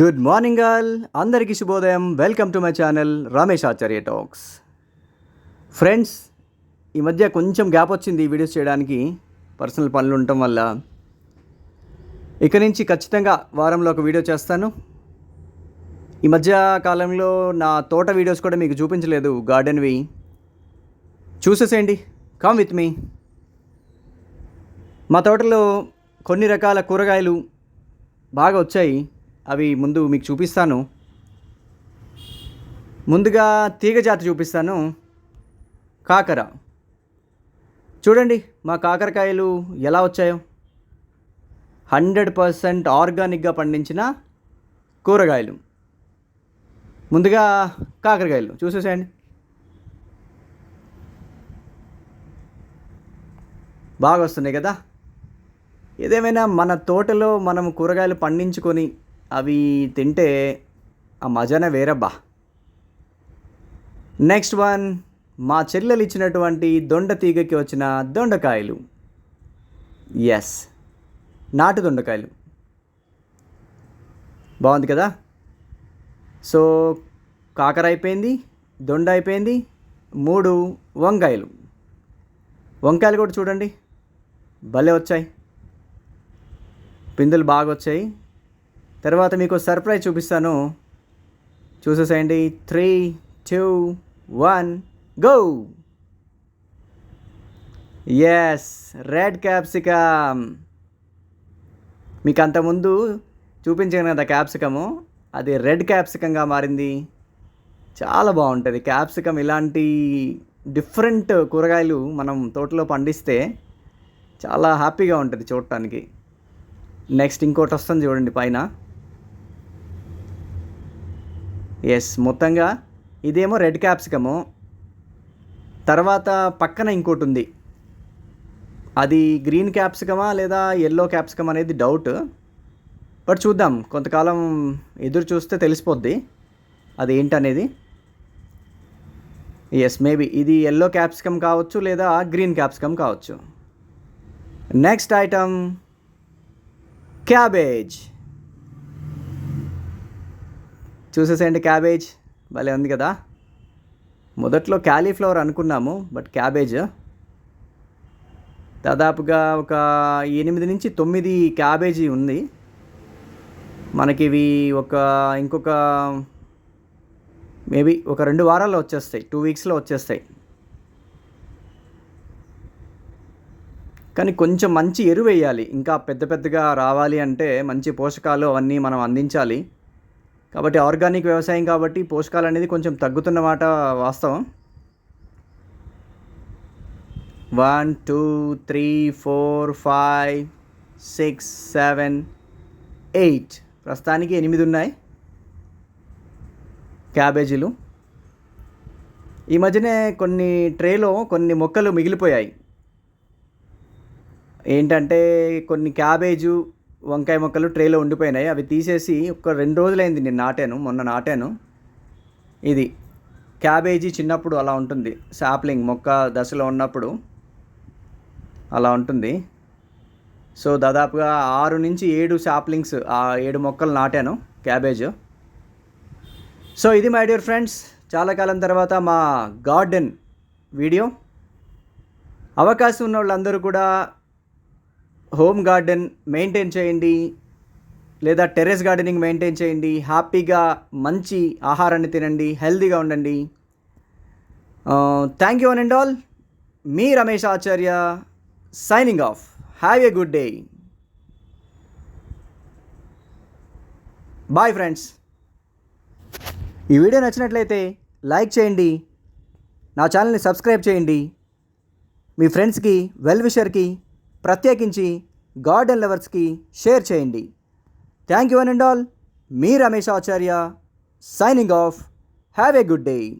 Good morning all అందరికీ శుభోదయం. Welcome to my channel Ramesh Acharya talks friends ఈ మధ్య కొంచెం గ్యాప్ వచ్చింది ఈ వీడియోస్ చేయడానికి. పర్సనల్ పనులు ఉండటం వల్ల. ఇక నుంచి ఖచ్చితంగా వారంలో ఒక వీడియో చేస్తాను. ఈ మధ్య కాలంలో నా తోట వీడియోస్ కూడా మీకు చూపించలేదు గార్డెన్వి చూసేసేయండి. కమ్ విత్ మీ మా తోటలో కొన్ని రకాల కూరగాయలు బాగా వచ్చాయి. అవి ముందు మీకు చూపిస్తాను. ముందుగా తీగ జాతి చూపిస్తాను. కాకర. చూడండి మా కాకరకాయలు ఎలా వచ్చాయో. హండ్రెడ్ పర్సెంట్ ఆర్గానిక్గా పండించిన కూరగాయలు. ముందుగా కాకరకాయలు చూసేసేయండి. బాగా వస్తున్నాయి కదా. ఏదేమైనా మన తోటలో మనం కూరగాయలు పండించుకొని అవి తింటే ఆ మజానే వేరబ్బా. నెక్స్ట్ వన్ మా చెల్లెలు ఇచ్చినటువంటి దొండ తీగకి వచ్చిన దొండకాయలు. ఎస్ నాటు దొండకాయలు. బాగుంది కదా? సో కాకర అయిపోయింది దొండ అయిపోయింది మూడు వంకాయలు. వంకాయలు కూడా చూడండి భలే వచ్చాయి. పిందులు బాగా వచ్చాయి. తర్వాత మీకు సర్ప్రైజ్ చూపిస్తాను. చూసేసేయండి. Three two one go! Yes red capsicum మీకు అంతకుముందు చూపించాను కదా క్యాప్సికము అది రెడ్ క్యాప్సికంగా మారింది. చాలా బాగుంటుంది. క్యాప్సికమ్ ఇలాంటి డిఫరెంట్ కూరగాయలు మనం తోటలో పండిస్తే చాలా హ్యాపీగా ఉంటుంది చూడటానికి. నెక్స్ట్ ఇంకోటి వస్తుంది చూడండి పైన. ఎస్ మొత్తంగా ఇదేమో రెడ్ క్యాప్సికము. తర్వాత పక్కన ఇంకోటి ఉంది అది గ్రీన్ క్యాప్సికమా లేదా ఎల్లో క్యాప్సికమ్ అనేది డౌట్ బట్ చూద్దాం కొంతకాలం ఎదురు చూస్తే తెలిసిపోద్ది. అది ఏంటనేది ఎస్ మేబీ ఇది ఎల్లో క్యాప్సికమ్ కావచ్చు లేదా గ్రీన్ క్యాప్సికమ్ కావచ్చు. నెక్స్ట్ ఐటమ్ క్యాబేజ్ చూసేసేయండి క్యాబేజ్. భలే ఉంది కదా. మొదట్లో క్యాలీఫ్లవర్ అనుకున్నాము బట్ క్యాబేజ్. దాదాపుగా ఒక ఎనిమిది నుంచి తొమ్మిది క్యాబేజీ ఉంది. మనకి ఇవి ఒక ఇంకొక మేబీ ఒక రెండు వారాల్లో వచ్చేస్తాయి టూ వీక్స్లో వచ్చేస్తాయి. కానీ కొంచెం మంచి ఎరువు వేయాలి. ఇంకా పెద్ద పెద్దగా రావాలి అంటే మంచి పోషకాలు అవన్నీ మనం అందించాలి. కాబట్టి ఆర్గానిక్ వ్యవసాయం కాబట్టి పోషకాలు అనేది కొంచెం తగ్గుతున్న మాట వాస్తవం. One two three four five six seven eight. ప్రస్తుతానికి ఎనిమిది ఉన్నాయి. క్యాబేజీలు. ఈ మధ్యనే కొన్ని ట్రేలో కొన్ని మొక్కలు మిగిలిపోయాయి. ఏంటంటే కొన్ని క్యాబేజు వంకాయ మొక్కలు ట్రేలో ఉండిపోయినాయి. అవి తీసేసి ఒక రెండు రోజులైంది నేను నాటాను మొన్న నాటాను. ఇది క్యాబేజీ చిన్నప్పుడు అలా ఉంటుంది. సాప్లింగ్ మొక్క దశలో ఉన్నప్పుడు అలా ఉంటుంది. సో దాదాపుగా ఆరు నుంచి ఏడు సాప్లింగ్స్ ఆ ఏడు మొక్కలు నాటాను క్యాబేజ్. సో ఇది మై డియర్ ఫ్రెండ్స్ చాలా కాలం తర్వాత మా గార్డెన్ వీడియో. అవకాశం ఉన్న వాళ్ళందరూ కూడా హోమ్ గార్డెన్ మెయింటైన్ చేయండి లేదా టెర్రస్ గార్డెనింగ్ మెయింటైన్ చేయండి హ్యాపీగా మంచి ఆహారాన్ని తినండి హెల్తీగా ఉండండి. Thank you one and all me Ramesh Acharya signing off have a good day bye friends ఈ వీడియో నచ్చినట్లయితే లైక్ చేయండి నా ఛానల్ని సబ్స్క్రైబ్ చేయండి. మీ ఫ్రెండ్స్కి వెల్ విషర్కి ప్రత్యేకించి గార్డెన్ లవర్స్కి షేర్ చేయండి. Thank you one and all. Me Ramesh Acharya signing off. Have a good day.